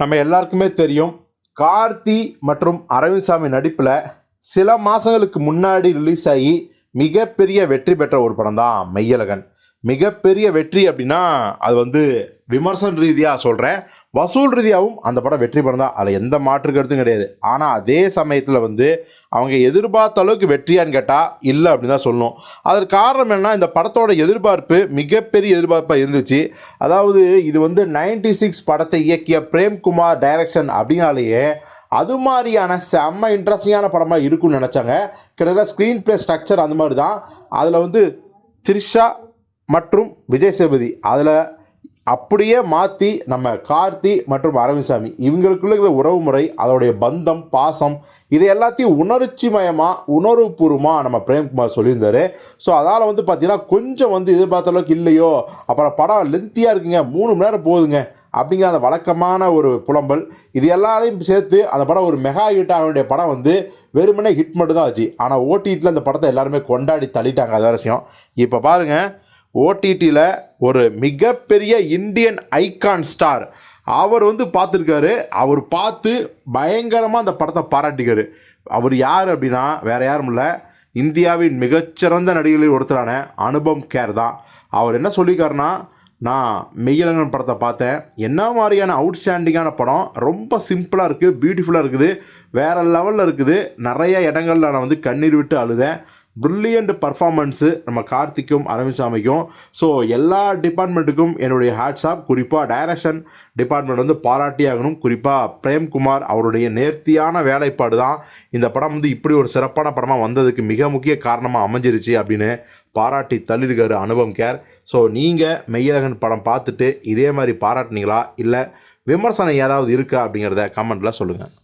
நம்ம எல்லாருக்குமே தெரியும் கார்த்தி மற்றும் அரவிந்த் சாமி நடிப்பில் சில மாதங்களுக்கு முன்னாடி ரிலீஸ் ஆகி மிகப்பெரிய வெற்றி பெற்ற ஒரு படம் தான் மெய்யழகன். மிகப்பெரிய வெற்றி அப்படின்னா அது வந்து விமர்சன ரீதியாக சொல்கிறேன் வசூல் ரீதியாகவும் அந்த படம் வெற்றி படம் தான். அதில் எந்த மாற்று கருத்தும் கிடையாது. ஆனால் அதே சமயத்தில் வந்து அவங்க எதிர்பார்த்த அளவுக்கு வெற்றியான்னு கேட்டால் இல்லை அப்படின்னு தான் சொல்லணும். அதற்கு காரணம் என்ன இந்த படத்தோட எதிர்பார்ப்பு மிகப்பெரிய எதிர்பார்ப்பாக இருந்துச்சு. அதாவது இது வந்து 96 சிக்ஸ் படத்தை இயக்கிய பிரேம்குமார் டைரக்ஷன் அப்படின்னாலேயே அது மாதிரியான செம்ம இன்ட்ரெஸ்டிங்கான படமாக இருக்கும்னு நினச்சாங்க. கிட்டத்தட்ட ஸ்க்ரீன் ப்ளே ஸ்ட்ரக்சர் அந்த மாதிரி தான். அதில் வந்து த்ரிஷா மற்றும் விஜய் சேபதி அதில் அப்படியே மாற்றி நம்ம கார்த்தி மற்றும் அரவிந்த்சாமி. இவங்களுக்குள்ள இருக்கிற உறவு முறை அதோடைய பந்தம் பாசம் இது எல்லாத்தையும் உணர்ச்சி மயமாக உணர்வுபூர்வமாக நம்ம பிரேம்குமார் சொல்லியிருந்தாரு. ஸோ அதனால் வந்து பார்த்தீங்கன்னா கொஞ்சம் வந்து எதிர்பார்த்த அளவுக்கு இல்லையோ அப்புறம் படம் லென்த்தியாக இருக்குங்க மூணு மணி நேரம் போகுதுங்க அப்படிங்கிற அந்த வழக்கமான ஒரு புலம்பல். இது எல்லாரையும் சேர்த்து அந்த படம் ஒரு மெகா ஹிட் ஆக வேண்டிய படம் வந்து வெறுமனே ஹிட் மட்டும்தான் ஆச்சு. ஆனால் ஓடிடியில் அந்த படத்தை எல்லாருமே கொண்டாடி தள்ளிட்டாங்க அது விஷயம். இப்போ பாருங்கள் ஓடிடியில் ஒரு மிகப்பெரிய இந்தியன் ஐகான் ஸ்டார். அவர் வந்து பார்த்துருக்காரு. அவர் பார்த்து பயங்கரமாக அந்த படத்தை பாராட்டிக்காரு. அவர் யார் அப்படின்னா வேறு யாரும் இல்லை. இந்தியாவின் மிகச்சிறந்த நடிகர்களில் ஒருத்தரான அனுபம் கேர் தான். அவர் என்ன சொல்லியிருக்காருன்னா நான் மெய்யலங்கன் படத்தை பார்த்தேன். என்ன மாதிரியான அவுட்ஸ்டாண்டிங்கான படம். ரொம்ப சிம்பிளாக இருக்குது பியூட்டிஃபுல்லாக இருக்குது. வேறு லெவலில் இருக்குது. நிறைய இடங்கள்ல நான் வந்து கண்ணீர் விட்டு அழுதேன். ப்ரில்லியண்ட் பர்ஃபார்மன்ஸு நம்ம கார்த்திக்கும் அரவிந்த் ஸோ எல்லா டிபார்ட்மெண்ட்டுக்கும் என்னுடைய ஹேட்ஸ்ஆப் குறிப்பாக டைரக்ஷன் டிபார்ட்மெண்ட் வந்து பாராட்டியாகணும். குறிப்பாக பிரேம்குமார் அவருடைய நேர்த்தியான வேலைப்பாடு தான். இந்த படம் வந்து இப்படி ஒரு சிறப்பான படமாக வந்ததுக்கு மிக முக்கிய காரணமாக அமைஞ்சிருச்சு அப்படின்னு பாராட்டி தள்ளியிருக்காரு அனுபவம் கேர். ஸோ நீங்கள் மெய்யழகன் படம் பார்த்துட்டு இதே மாதிரி பாராட்டினீங்களா? இல்லை விமர்சனம் ஏதாவது இருக்கா அப்படிங்கிறத கமெண்ட்டில் சொல்லுங்கள்